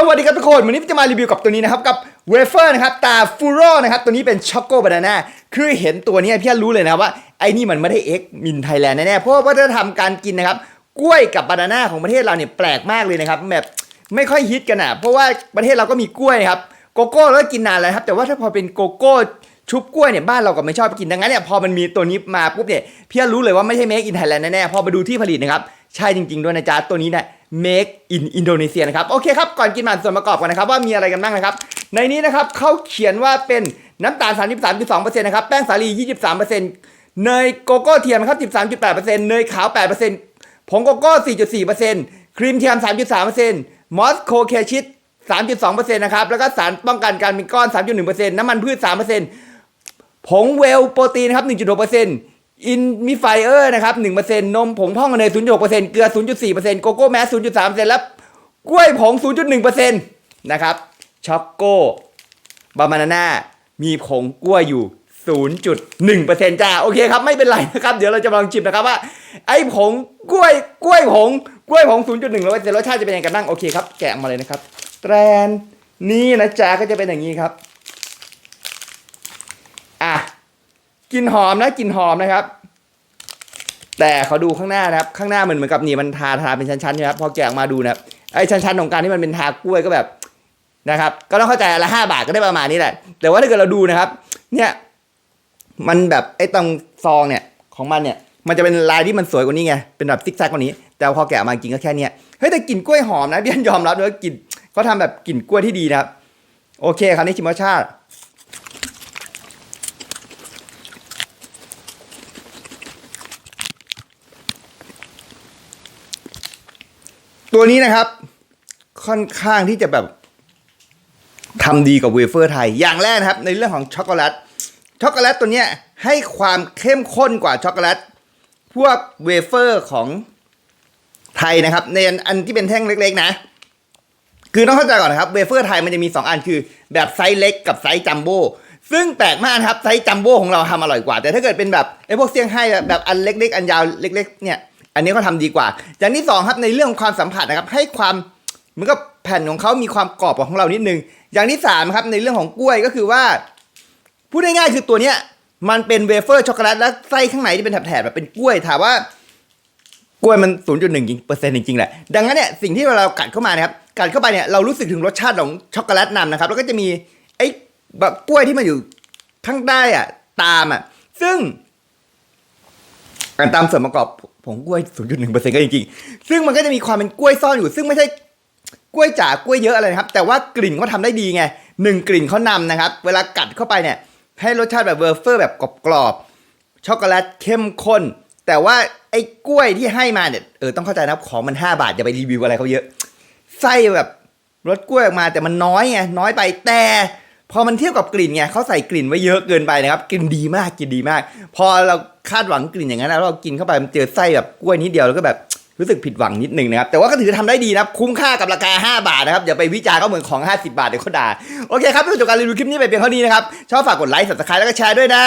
สวัสดีครับทุกคน วันนี้จะมารีวิวกับตัวนี้นะครับ กับเวเฟอร์นะครับตาฟูโรนะครับ ตัวนี้เป็นช็อกโกบานาน่าคือเห็นตัวนี้พี่รู้เลยนะว่า ไอ้นี่มันไม่ได้เอ็กมินไทยแลนด์แน่ๆเพราะว่าวัฒนธรรมการกินนะครับ กล้วยกับบานาน่าของประเทศเราเนี่ยแปลกมากเลยนะครับแบบไม่ค่อยฮิตกันอะเพราะว่าประเทศเราก็มีกล้วยครับโกโก้แล้วกินนานแล้วครับ แต่ว่าถ้าพอเป็นโกโก้ชุบกล้วยเนี่ยบ้านเราก็ไม่ชอบกินดังนั้นเนี่ยพอมันมีตัวนี้มาปุ๊บเนี่ยพี่รู้เลยว่าไม่ใช่เมคอินไทยแลนด์แน่ๆพอมาดูที่ผลิตนะครับใช่จริง ๆด้วยนะจ๊ะตัวนี้เนี่ย make in Indonesia นะครับ โอเคครับ ก่อนกินมาส่วนประกอบกันนะครับ ว่ามีอะไรกันบ้างนะครับ ในนี้นะครับเขาเขียนว่าเป็นน้ำตาล 33.2%นะครับ แป้งสาลี 23%เนยโกโก้เทียมครับ13.8%เนยขาว 8%ผงโกโก้ 4.4%ครีมเทียม 3.3%มอสโคเคชิต3.2%นะครับ แล้วก็สารป้องกันการเป็นก้อน 3.1%น้ำมันพืช 3%ผงเวลโปรตีนครับ 1.6% อินมิไฟเออร์นะครับหนึ่งเปอร์เซ็นต์นมผงพ่องเนยศูนย์จุดหกเปอร์เซ็นต์เกลือศูนย์จุดสี่เปอร์เซ็นต์โกโก้แมสศูนย์จุดสามเปอร์เซ็นต์แล้วกล้วยผงศูนย์จุดหนึ่งเปอร์เซ็นต์นะครับช็อกโก้บานาน่ามีผงกล้วยอยู่ศูนย์จุดหนึ่งเปอร์เซ็นต์จ้า โอเคครับ ไม่เป็นไรนะครับ เดี๋ยวเราจะลองชิมนะครับว่า ไอ้ผงกล้วยกล้วยผงกล้วยผงศูนย์จุดหแล้วรสชาติจะเป็นยังไงกันบ้าง โอเคครับ แกะมาเลยนะครับ แตรนนี่นะจ้าก็จะเป็นอย่างนี้ครับ อะกินหอมนะกินหอมนะครับ แต่เขาดูข้างหน้านะครับ ข้างหน้ามันเหมือนกับนี่มันทาทาเป็นชั้นๆใช่ไหมครับพอแกะออกมาดูนะครับไอ้ชั้นๆของการที่มันเป็นทากล้วยก็แบบนะครับ ก็ต้องเข้าใจละห้าบาทก็ได้ประมาณนี้แหละ แต่ว่าถ้าเกิดเราดูนะครับ เนี่ยมันแบบไอ้ตรงซองเนี่ยของมันเนี่ยมันจะเป็นลายที่มันสวยกว่านี้ไง เป็นแบบซิกแซกกว่านี้ แต่พอแกะมาจริงก็แค่เนี้ย เฮ้ยแต่กลิ่นกล้วยหอมนะพี่อันยอมรับเลยว่ากลิ่นเขาทำแบบกลิ่นกล้วยที่ดีนะครับ โอเคคราวนี้ชิมรสชาติ ตัวนี้นะครับ ค่อนข้างที่จะแบบทำดีกับเวเฟอร์ไทย อย่างแรกนะครับ ในเรื่องของช็อกโกแลต ช็อกโกแลตตัวเนี้ยให้ความเข้มข้นกว่าช็อกโกแลต พวกเวเฟอร์ของไทยนะครับ ในอันที่เป็นแท่งเล็กๆนะ คือต้องเข้าใจก่อนนะครับเวเฟอร์ไทยมันจะมี 2 อันคือ แบบไซส์เล็กกับไซส์จัมโบ้ซึ่งแปลกมากนะครับไซส์จัมโบ้ของเราทำอร่อยกว่า แต่ถ้าเกิดเป็นแบบไอ้พวกเซี่ยงไฮ้แบบอันเล็ก ๆ อันยาวเล็ก ๆ เนี่ย อันนี้เขาทำดีกว่า อย่างที่สองครับในเรื่องความสัมผัสนะครับให้ความเหมือนกับแผ่นของเขามีความกรอบกว่าของเรานิดนึง อย่างที่สามครับในเรื่องของกล้วยก็คือว่าพูดง่ายๆคือตัวเนี้ยมันเป็นเวเฟอร์ช็อกโกแลตและไส้ข้างในที่เป็นแถบๆแบบเป็นกล้วยถามว่ากล้วยมัน 0.1เปอร์เซ็นต์จริงๆแหละดังนั้นเนี่ยสิ่งที่เรากัดเข้ามานะครับกัดเข้าไปเนี่ยเรารู้สึกถึงรสชาติของช็อกโกแลตนำนะครับแล้วก็จะมีไอ้แบบกล้วยที่มันอยู่ข้างใต้อะตามอะซึ่ง การตามส่วนประกอบผงกล้วย 0.1เปอร์เซ็นต์ก็จริงๆ ซึ่งมันก็จะมีความเป็นกล้วยซ่อนอยู่ ซึ่งไม่ใช่กล้วยจ๋ากล้วยเยอะอะไรนะครับ แต่ว่ากลิ่นเขาทำได้ดีไงหนึ่งกลิ่นเขานำนะครับ เวลากัดเข้าไปเนี่ย ให้รสชาติแบบเวอร์เฟอร์แบบกรอบๆ ช็อกโกแลตเข้มข้น แต่ว่าไอ้กล้วยที่ให้มาเนี่ย เออต้องเข้าใจนะครับของมัน 5 บาทอย่าไปรีวิวอะไรเขาเยอะ ไส้แบบรสกล้วยออกมาแต่มันน้อยไงน้อยไปแต่พอมันเทียบกับกลิ่นไงเขาใส่กลิ่นไว้เยอะเกินไปนะครับ กลิ่นดีมากกลิ่นดีมาก พอเรา คาดหวังกลิ่นอย่างนั้นแล้วเรากินเข้าไปมันเจอไส้แบบกล้วยนิดเดียวแล้วก็แบบรู้สึกผิดหวังนิดนึงนะครับ แต่ว่าก็ถือทำได้ดีนะครับ คุ้มค่ากับราคา 5 บาทนะครับ อย่าไปวิจารณ์เขาเหมือนของ 50 บาทเดี๋ยวเขาด่า โอเคครับเพื่อจบการรีวิวคลิปนี้ไปเพียงเท่านี้นะครับ ชอบฝากกดไลค์สับสไครต์แล้วก็แชร์ด้วยนะ